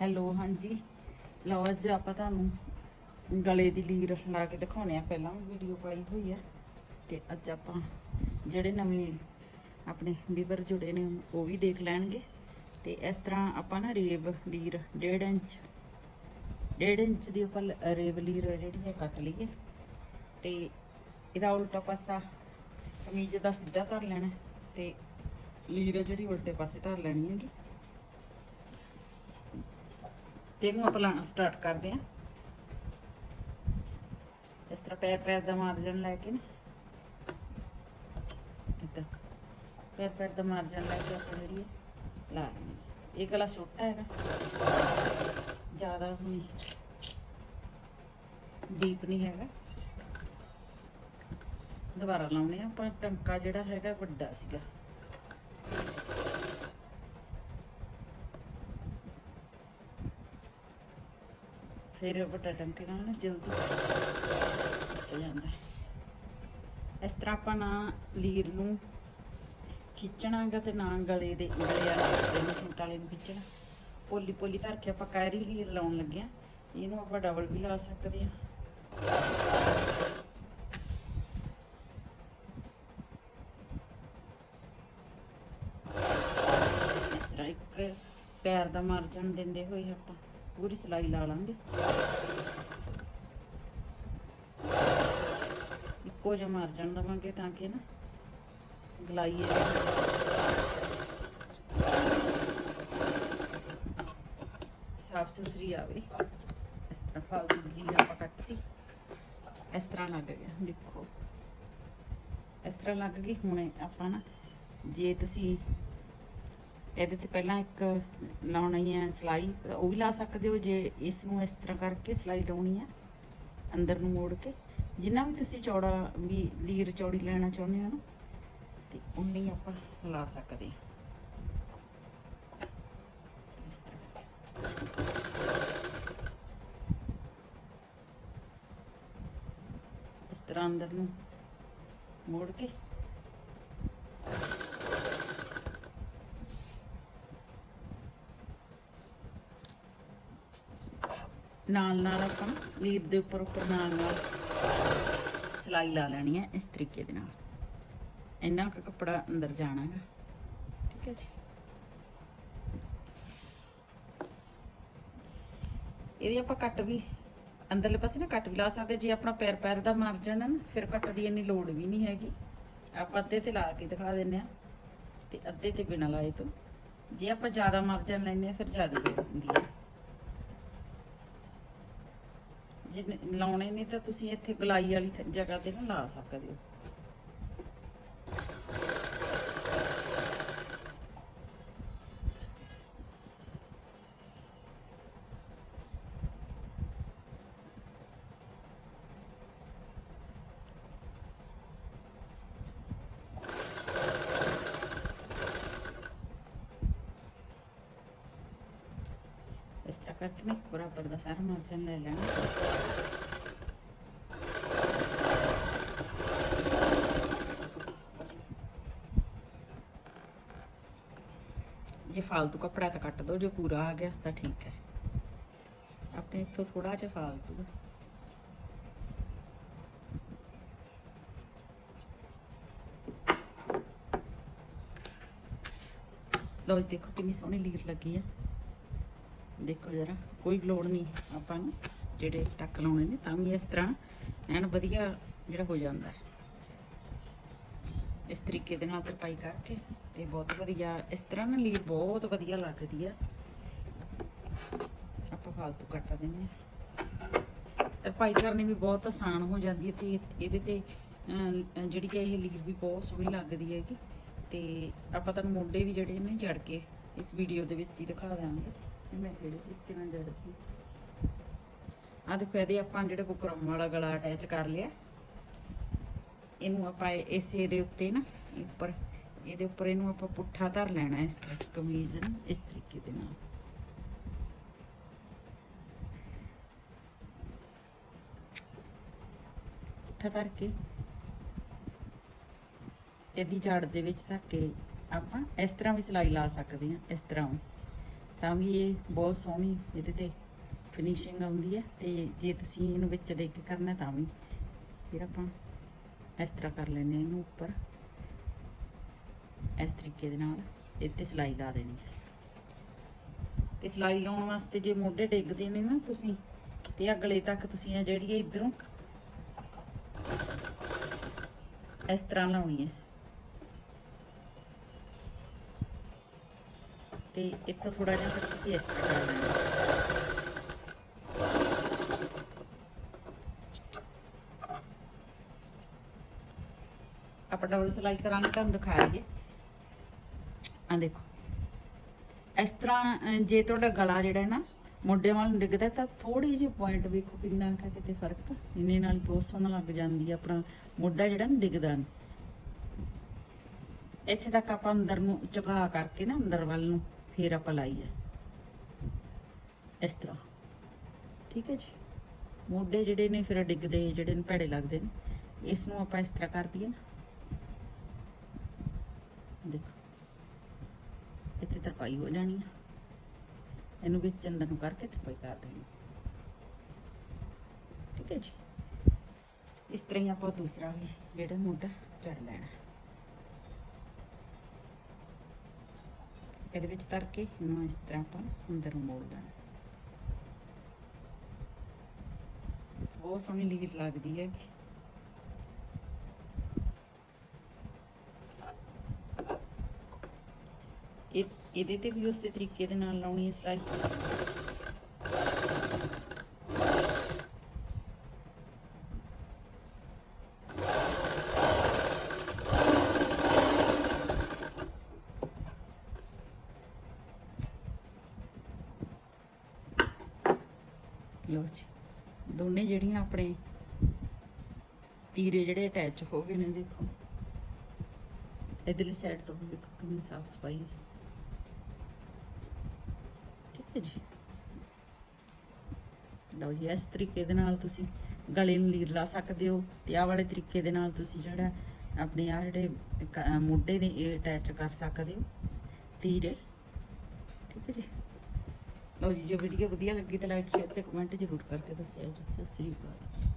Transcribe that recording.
Hello ਹਾਂਜੀ। ਲਓ, ਅੱਜ ਆਪਾਂ ਤੁਹਾਨੂੰ ਗਲੇ ਦੀ ਲੀਰ ਲਾ ਕੇ ਦਿਖਾਉਣੇ ਆ ਪਹਿਲਾਂ ਵੀਡੀਓ ਪਾਈ ਹੋਈ ਆ। ਤੇ ਅੱਜ ਆਪਾਂ ਜਿਹੜੇ ਨਵੇਂ ਆਪਣੇ ਵੀਵਰ ਜੁੜੇ ਨੇ, ਉਹ ਵੀ ਦੇਖ ਲੈਣਗੇ। ਤੇ ਇਸ ਤਰ੍ਹਾਂ ਆਪਾਂ ਨਾ ਰੇਬ ਲੀਰ 1.5 ਇੰਚ 1.5 ਇੰਚ ਦੀ ਆਪਾਂ ਲ- ਰੇਵ ਲੀਰ ਜਿਹੜੀ ਹੈ ਕੱਟ ਲਈਏ। ਤੇ ਇਹਦਾ ਉਲਟਾ ਪਾਸਾ ਕਮੀਜ਼ ਦਾ ਸਿੱਧਾ ਧਰ ਲੈਣਾ ਤੇ ਲੀਰ ਜਿਹੜੀ ਉਲਟੇ ਪਾਸੇ ਧਰ ਲੈਣੀ ਹੈਗੀ। ਤੇ ਇਹਨੂੰ ਆਪਾਂ ਲਾਣਾ ਸਟਾਰਟ ਕਰਦੇ ਹਾਂ। ਇਸ ਤਰ੍ਹਾਂ ਪੈਰ ਪੈਰ ਦਾ ਮਾਰਜਨ ਲੈ ਕੇ ਨਾ। ਇੱਦਾਂ ਪੈਰ ਪੈਰ ਦਾ ਮਾਰਜਨ ਲੈ ਕੇ ਆਪਾਂ ਜਿਹੜੀ ਲਾ ਲੈਣੀ ਹੈ। ਇਹ ਗਲਾ ਛੋਟਾ ਹੈਗਾ। ਜ਼ਿਆਦਾ ਵੀ ਡੀਪ ਨਹੀਂ ਹੈਗਾ। ਦੁਬਾਰਾ ਲਾਉਣੇ ਆ ਆਪਾਂ। ਟੰਕਾ ਜਿਹੜਾ ਹੈਗਾ ਵੱਡਾ ਸੀਗਾ। ਫਿਰ ਵੱਡਾ ਟੰਕੇ ਨਾਲ ਨਾ ਜਲਦੀ ਟੁੱਟ ਜਾਂਦਾ ਇਸ ਤਰ੍ਹਾਂ ਆਪਾਂ ਨਾ ਲੀਰ ਨੂੰ ਖਿੱਚਣਾਗਾ ਤੇ ਨਾ ਗਲੇ ਦੇ ਗਲੇ ਵਾਲੇ ਨੂੰ ਸੂਟ ਵਾਲੇ ਨੂੰ ਖਿੱਚਣਾ। ਪੋਲੀ ਪੋਲੀ ਧਰ ਕੇ ਆਪਾਂ ਕਾਇਰੀ ਲੀਰ ਲਾਉਣ ਲੱਗੇ ਆ ਇਹਨੂੰ ਆਪਾਂ ਡਬਲ ਵੀ ਲਾ ਸਕਦੇ ਆ ਇਸ ਤਰ੍ਹਾਂ ਇੱਕ ਪੈਰ ਦਾ ਮਾਰਜਨ ਦਿੰਦੇ ਹੋਏ ਆਪਾਂ ਪੂਰੀ ਸਿਲਾਈ ਲਾ ਲਾਂਗੇ। ਇੱਕੋ ਜਿਹਾ ਮਾਰ ਜਾਣ ਦਵਾਂਗੇ ਤਾਂ ਕਿ ਨਾ ਗਲਾਈ ਸਾਫ਼ ਸੁਥਰੀ ਆਵੇ। ਇਸ ਤਰ੍ਹਾਂ ਫਾਲਤੂ ਜੀ ਆਪਾਂ ਕੱਟਤੀ। ਇਸ ਤਰ੍ਹਾਂ ਲੱਗ ਗਿਆ, ਦੇਖੋ। ਇਸ ਤਰ੍ਹਾਂ ਲੱਗ ਗਈ, ਹੁਣ ਆਪਾਂ ਨਾ ਜੇ ਤੁਸੀਂ ਇਹਦੇ ਤੇ ਪਹਿਲਾਂ ਇੱਕ ਲਾਉਣੀ ਹੈ ਸਲਾਈ, ਉਹ ਵੀ ਲਾ ਸਕਦੇ ਹੋ ਜੇ ਇਸ ਨੂੰ ਇਸ ਤਰ੍ਹਾਂ ਕਰਕੇ ਸਲਾਈ ਲਾਉਣੀ ਹੈ, ਅੰਦਰ ਨੂੰ ਮੋੜ ਕੇ। ਜਿੰਨਾ ਵੀ ਤੁਸੀਂ ਚੌੜਾ ਵੀ ਲੀਰ ਚੌੜੀ ਲੈਣਾ ਚਾਹੁੰਦੇ ਹੋ ਨਾ, ਤੇ ਉਨੀ ਆਪਾਂ ਲਾ ਸਕਦੇ ਹਾਂ। ਇਸ ਤਰ੍ਹਾਂ ਇਸ ਤਰ੍ਹਾਂ ਅੰਦਰ ਨੂੰ ਮੋੜ ਕੇ। ਨਾਲ ਨਾਲ ਆਪਾਂ ਨਾ ਲੀਰ ਦੇ ਉੱਪਰ ਉੱਪਰ ਨਾਲ ਨਾਲ ਸਿਲਾਈ ਲਾ ਲੈਣੀ ਹੈ ਇਸ ਤਰੀਕੇ ਦੇ ਨਾਲ। ਇੰਨਾ ਕੁ ਕੱਪੜਾ ਅੰਦਰ ਜਾਣਾ ਹੈ। ਠੀਕ ਹੈ ਜੀ। ਇਹਦੀ ਆਪਾਂ ਕੱਟ ਵੀ ਅੰਦਰਲੇ ਪਾਸੇ ਨਾ ਕੱਟ ਵੀ ਲਾ ਸਕਦੇ। ਜੇ ਆਪਣਾ ਪੈਰ ਪੈਰ ਦਾ ਮਾਰਜਨ ਹੈ ਨਾ, ਫਿਰ ਕੱਟ ਦੀ ਇੰਨੀ ਲੋੜ ਵੀ ਨਹੀਂ ਹੈਗੀ। ਆਪਾਂ ਅੱਧੇ ਤੇ ਲਾ ਕੇ ਦਿਖਾ ਦਿੰਨੇ ਆ ਤੇ ਅੱਧੇ ਤੇ ਬਿਨਾਂ ਲਾਏ ਤੋਂ। ਜੇ ਆਪਾਂ ਜ਼ਿਆਦਾ ਮਾਰਜਨ ਲੈਣੇ ਆ ਫਿਰ ਜ਼ਿਆਦਾ ਲੋੜ ਹੁੰਦੀ ਹੈ। ਜੇ ਨ- ਲਾਉਣੇ ਨੇ ਤਾਂ ਤੁਸੀਂ ਇੱਥੇ ਗਲਾਈ ਵਾਲੀ ਥ- ਜਗ੍ਹਾ ਤੇ ਨਾ ਲਾ ਸਕਦੇ ਹੋ ਇਸ ਤਰ੍ਹਾਂ ਕਰਕੇ ਨਾ ਇੱਕ ਬਰਾਬਰ ਦਾ ਸਾਰਾ ਮਾਰਜਨ ਜੇ ਫਾਲਤੂ ਕੱਪੜਾ ਤਾਂ ਕੱਟ ਦੋ ਜੇ ਪੂਰਾ ਆ ਗਿਆ ਤਾਂ ਠੀਕ ਹੈ ਆਪਣੇ ਇੱਥੋਂ ਥੋੜਾ ਜਿਹਾ ਫਾਲਤੂ ਹੈ ਲਓ ਜੀ ਦੇਖੋ ਕਿੰਨੀ ਸੋਹਣੀ ਲੀਰ ਲੱਗੀ ਹੈ ਦੇਖੋ ਜਰਾ, ਕੋਈ ਲੋੜ ਨਹੀਂ ਆਪਾਂ ਨੂੰ, ਜਿਹੜੇ ਟੱਕ ਲਾਉਣੇ ਨੇ, ਤਾਂ ਵੀ ਇਸ ਤਰ੍ਹਾਂ ਐਨ ਵਧੀਆ ਜਿਹੜਾ ਹੋ ਜਾਂਦਾ ਹੈ। ਇਸ ਤਰੀਕੇ ਦੇ ਨਾਲ ਤਰਪਾਈ ਕਰਕੇ ਤੇ ਬਹੁਤ ਵਧੀਆ, ਇਸ ਤਰ੍ਹਾਂ ਨਾ ਲੀਰ ਬਹੁਤ ਵਧੀਆ ਲੱਗਦੀ ਆ। ਆਪਾਂ ਫਾਲਤੂ ਕੱਟ ਦਿੰਦੇ ਆ ਤਰਪਾਈ ਕਰਨੀ ਵੀ ਬਹੁਤ ਆਸਾਨ ਹੋ ਜਾਂਦੀ ਹੈ ਤੇ ਇਹਦੇ ਤੇ ਜਿਹੜੀ ਕਿ ਇਹ ਲੀਰ ਵੀ ਬਹੁਤ ਸੋਹਣੀ ਲੱਗਦੀ ਹੈਗੀ। ਤੇ ਆਪਾਂ ਤੁਹਾਨੂੰ ਮੋਢੇ ਵੀ ਜਿਹੜੇ ਨੇ ਜੜ ਕੇ ਇਸ ਵੀਡੀਓ ਦੇ ਵਿੱਚ ਹੀ ਦਿਖਾ ਦਾਂਗੇ ਮੈਂ ਕਿਹੜੇ ਤਰੀਕੇ ਨਾਲ ਜੜਦੀ ਆ ਦੇਖੋ, ਇਹਦੇ ਆਪਾਂ ਜਿਹੜੇ ਬੁਕਰਮ ਵਾਲਾ ਗਲਾ ਅਟੈਚ ਕਰ ਲਿਆ। ਇਹਨੂੰ ਆਪਾਂ ਇਸੇ ਦੇ ਉੱਤੇ ਨਾ ਉੱਪਰ ਇਹਦੇ ਉੱਪਰ ਇਹਨੂੰ ਆਪਾਂ ਪੁੱਠਾ ਧਰ ਲੈਣਾ ਇਸ ਤਰ੍ਹਾਂ, ਕਮੀਜ਼ ਨੂੰ, ਇਸ ਤਰੀਕੇ ਦੇ ਨਾਲ। ਪੁੱਠਾ ਧਰ ਕੇ, ਇਹਦੀ ਜੜ ਦੇ ਵਿੱਚ ਧੱਕ ਆਪਾਂ ਇਸ ਤਰ੍ਹਾਂ ਵੀ ਸਿਲਾਈ ਲਾ ਸਕਦੇ ਹਾਂ, ਇਸ ਤਰ੍ਹਾਂ ਤਾਂ ਵੀ ਇਹ ਬਹੁਤ ਸੋਹਣੀ ਇਹਦੇ ਤੇ ਫਿਨਿਸ਼ਿੰਗ ਆਉਂਦੀ ਹੈ ਤੇ ਜੇ ਤੁਸੀਂ ਇਹਨੂੰ ਵਿੱਚ ਦੇ ਕੇ ਕਰਨਾ ਤਾਂ ਵੀ ਫਿਰ ਆਪਾਂ ਇਸ ਤਰ੍ਹਾਂ ਕਰ ਲੈਂਦੇ ਹਾਂ ਇਹਨੂੰ ਉੱਪਰ। ਇਸ ਤਰੀਕੇ ਦੇ ਨਾਲ ਇੱਥੇ ਸਿਲਾਈ ਲਾ ਦੇਣੀ ਹੈ। ਤੇ ਸਿਲਾਈ ਲਾਉਣ ਵਾਸਤੇ ਜੇ ਮੋਢੇ ਡਿੱਗਦੇ ਨੇ ਨਾ ਤੁਸੀਂ ਤੇ ਅਗਲੇ ਤੱਕ ਤੁਸੀਂ ਇਹ ਜਿਹੜੀ ਹੈ ਇਧਰੋਂ ਇਸ ਤਰ੍ਹਾਂ ਲਾਉਣੀ ਹੈ। ਤੇ ਇੱਥੋਂ ਥੋੜਾ ਜਿਹਾ ਫਿਰ ਤੁਸੀਂ ਇਸ ਤਰ੍ਹਾਂ ਕਰ ਲੈਣਾ। ਆਪਾਂ ਡਬਲ ਸਿਲਾਈ ਕਰਾਂਗੇ, ਤੁਹਾਨੂੰ ਦਿਖਾਈਏ ਆ ਦੇਖੋ। ਇਸ ਤਰ੍ਹਾਂ ਜੇ ਤੁਹਾਡਾ ਗਲਾ ਜਿਹੜਾ ਹੈ ਨਾ ਮੋਢੇ ਵੱਲ ਨੂੰ ਡਿੱਗਦਾ ਤਾਂ ਥੋੜੀ ਜਿਹੀ ਪੁਆਇੰਟ ਵੇਖੋ ਕਿੰਨਾ ਕੁ ਕਿਤੇ ਫ਼ਰਕ ਇੰਨੇ ਨਾਲ ਬਹੁਤ ਸੋਹਣਾ ਲੱਗ ਜਾਂਦੀ ਹੈ ਆਪਣਾ ਮੋਢਾ ਜਿਹੜਾ ਨਾ ਡਿੱਗਦਾ ਨਹੀਂ ਇੱਥੇ ਤੱਕ ਆਪਾਂ ਅੰਦਰ ਨੂੰ ਝੁਕਾ ਕਰਕੇ ਨਾ, ਅੰਦਰ ਵੱਲ ਨੂੰ ਫਿਰ ਆਪਾਂ ਲਾਈ ਹੈ ਇਸ ਤਰ੍ਹਾਂ। ਠੀਕ ਹੈ ਜੀ? ਮੋਢੇ ਜਿਹੜੇ ਨੇ ਫਿਰ ਡਿੱਗਦੇ, ਜਿਹੜੇ ਨੇ ਭੈੜੇ ਲੱਗਦੇ ਨੇ, ਇਸ ਨੂੰ ਆਪਾਂ ਇਸ ਤਰ੍ਹਾਂ ਕਰ ਦਈਏ ਨਾ। ਦੇਖੋ, ਇੱਥੇ ਤਰਪਾਈ ਹੋ ਜਾਣੀ ਆ। ਇਹਨੂੰ ਵਿੱਚ ਅੰਦਰ ਨੂੰ ਕਰਕੇ ਤਰਪਾਈ ਕਰ ਦੇਣੀ। ਠੀਕ ਹੈ ਜੀ? ਇਸ ਤਰ੍ਹਾਂ ਹੀ ਆਪਾਂ ਦੂਸਰਾ ਵੀ ਜਿਹੜਾ ਮੋਢਾ ਚੜ ਲੈਣਾ। ਇਹਦੇ ਵਿੱਚ ਧਰ ਕੇ ਇਹਨੂੰ ਇਸ ਤਰ੍ਹਾਂ ਆਪਾਂ ਅੰਦਰ ਨੂੰ ਮੋੜ ਦੇਣਾ ਬਹੁਤ ਸੋਹਣੀ ਲੀਰ ਲੱਗਦੀ ਹੈ ਇਹ ਇਹਦੇ ਤੇ ਵੀ ਉਸੇ ਤਰੀਕੇ ਦੇ ਨਾਲ ਲਾਉਣੀ ਹੈ ਸਿਲਾਈ ਲੋ ਜੀ। ਦੋਨੇ ਜਿਹੜੀਆਂ ਆਪਣੇ ਤੀਰੇ ਜਿਹੜੇ ਅਟੈਚ ਹੋ ਗਏ ਨੇ, ਦੇਖੋ। ਇਧਰਲੀ ਸਾਈਡ ਤੋਂ ਵੀ ਦੇਖੋ ਕਿੰਨੀ ਸਾਫ਼ ਸਫ਼ਾਈ। ਠੀਕ ਹੈ ਜੀ। ਲਓ ਜੀ, ਇਸ ਤਰੀਕੇ ਦੇ ਨਾਲ ਤੁਸੀਂ ਗਲੇ ਨੂੰ ਲੀਰ ਲਾ ਸਕਦੇ ਹੋ ਤੇ ਆਹ ਵਾਲੇ ਤਰੀਕੇ ਦੇ ਨਾਲ ਤੁਸੀਂ ਜਿਹੜਾ ਆਪਣੇ ਆ ਜਿਹੜੇ ਮੋਢੇ ਨੇ, ਇਹ ਅਟੈਚ ਕਰ ਸਕਦੇ ਹੋ। ਤੀਰੇ। ਠੀਕ ਹੈ ਜੀ। ਲਓ ਜੀ, ਜੇ ਵੀਡੀਓ ਵਧੀਆ ਲੱਗੀ ਤਾਂ ਲਾਈਕ ਸ਼ੇਅਰ ਤੇ ਕਮੈਂਟ ਜ਼ਰੂਰ ਕਰਕੇ ਦੱਸਿਆ ਜੀ। ਸਤਿ ਸ੍ਰੀ ਅਕਾਲ।